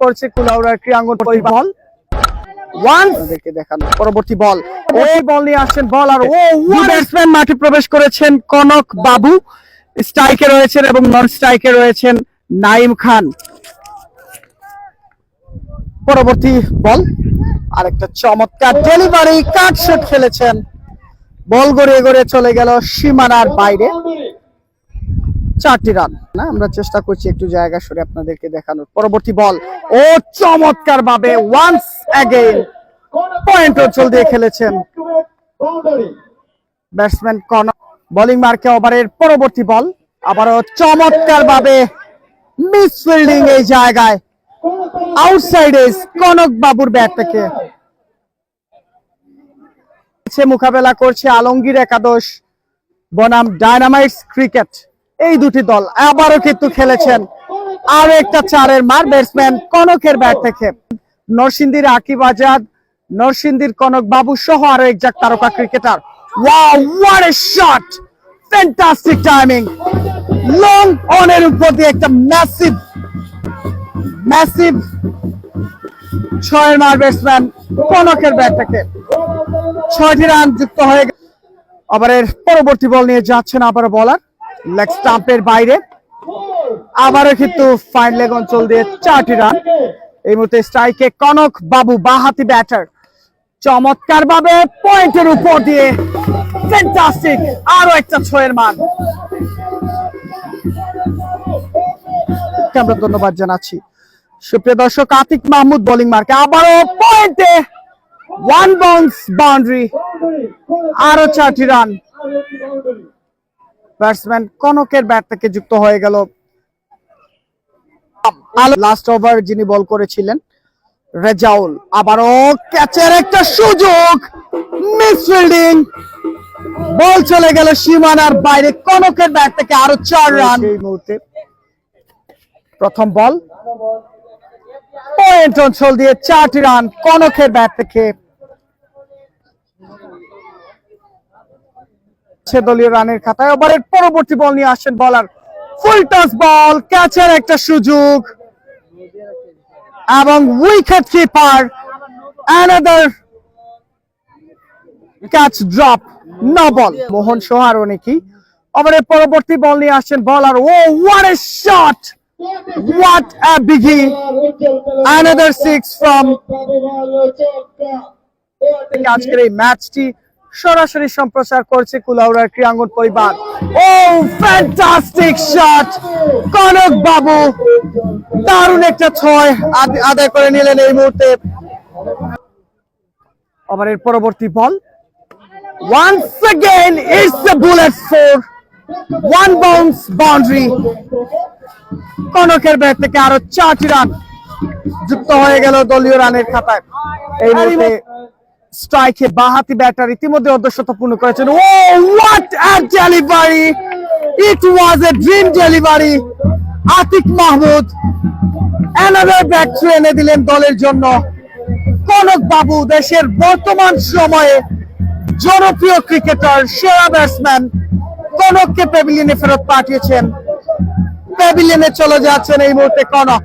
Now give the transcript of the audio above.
করছে কুলাউড়ার ক্রিয়াঙ্গন দেখানো। পরবর্তী বল। ওই বল নিয়ে আসছেন বল আর ও ব্যাটসম্যান মাঠে প্রবেশ করেছেন কনক বাবু। স্ট্রাইকে রয়েছেন এবং নন স্ট্রাইকে রয়েছেন নাইম খান। পরবর্তী বল। আরেকটা চমৎকার ডেলিভারি কাট শট খেলেছেন। বল গড়িয়ে গড়িয়ে চলে গেল সীমানার বাইরে। চারটি রান, না? আমরা চেষ্টা করছি একটু জায়গা সরে আপনাদেরকে দেখানোর। পরবর্তী বল। ও চমৎকার ভাবে ওয়ান্স অ্যাগেইন পয়েন্ট অঞ্চল দিয়ে খেলেছেন ব্যাটসম্যান কন বোলিং মার্কে ওভারের পরবর্তী বল। আবারও চমৎকার ভাবে মিস ফিল্ডিং এই জায়গায় আউটসাইড আউটসাইডে কনক বাবুর ব্যাট থেকে। মোকাবেলা করছে আলমগীর একাদশ বনাম ডায়নামাইটস ক্রিকেট। এই দুটি দল আবারও কিন্তু খেলেছেন আরও একটা চারের মার ব্যাটসম্যান কনকের ব্যাট থেকে। নরসিংদীর আকিব আজাদ, নরসিংদীর কনক বাবু সহ আরও একজাক তারকা cricketer wow what a shot fantastic timing long অনের উপর দিয়ে একটা ম্যাসিভ ম্যাসিভ ছয়ের মার ব্যাটসম্যান কনকের ব্যাট থেকে। ছয়টি রান যুক্ত হয়ে গেল। ওভারের পরবর্তী বল নিয়ে যাচ্ছেন আবার বলার লেগ স্টাম্পের বাইরে। আবারও কিন্তু ফাইন লেগ অঞ্চল দিয়ে চারটি রান এই মুহূর্তে স্ট্রাইকে কনক বাবু, বাহাতি ব্যাটার চমৎকার ভাবে পয়েন্টের উপর দিয়ে ফ্যান্টাস্টিক আরও একটা ছয়ের মান। আমরা ধন্যবাদ জানাচ্ছি। সুপ্রিয় দর্শক, আতিক মাহমুদ বোলিং মার্কে আবারও পয়েন্টে ওয়ান বাউন্স বাউন্ডারি আরও চারটি রান ব্যাটসম্যান কনকের ব্যাট থেকে যুক্ত হয়ে গেল। লাস্ট ওভার যিনি বল করেছিলেন রেজাউল। আবারও ক্যাচের একটা সুযোগ মিস ফিল্ডিং বল চলে গেল সীমানার বাইরে কনকের ব্যাট থেকে আরও চার রান এই মুহূর্তে প্রথম বল পয়েন্ট অঞ্চল দিয়ে চারটি রান কনকের ব্যাট থেকে। সে দলীয় রানের খাতায়। ওভারের পরবর্তী বল নিয়ে আসেন বলার ফুল টস বল ক্যাচের একটা সুযোগ। এবং wicket keeper another catch drop no ball Mohan সোহার ও নাকি? ওভারের পরবর্তী বল নিয়ে আসছেন bowler oh what a shot what a biggie another six from আজকের এই ম্যাচটি সরাসরি সম্প্রচার করছে কুলাউড়ার ক্রিয়াঙ্গন পরিবার। ও ফ্যান্টাস্টিক শট কনক বাবু দারুণ একটা ছয় আদায় করে নিলেন এই মুহূর্তে। ওভারের পরবর্তী ball. Once again it's the bullet four one bounce boundary কনকের ব্যাট থেকে আরও চারটি রান যুক্ত হয়ে গেল দলীয় রানের খাতায়। এই মুহূর্তে স্ট্রাইকে বাহাতি ব্যাটার ইতিমধ্যে অর্ধশত পূর্ণ করেছেন। ও what a delivery it was a dream delivery Atiq Mahmud another bat এনে দিলেন দলের জন্য। কনক বাবু, দেশের বর্তমান সময়ে জনপ্রিয় ক্রিকেটার, সেরা ব্যাটসম্যান কনককে প্যাভিলিয়নে ফেরত পাঠিয়েছেন। প্যাভিলিয়নে চলে যাচ্ছেন এই মুহূর্তে কনক।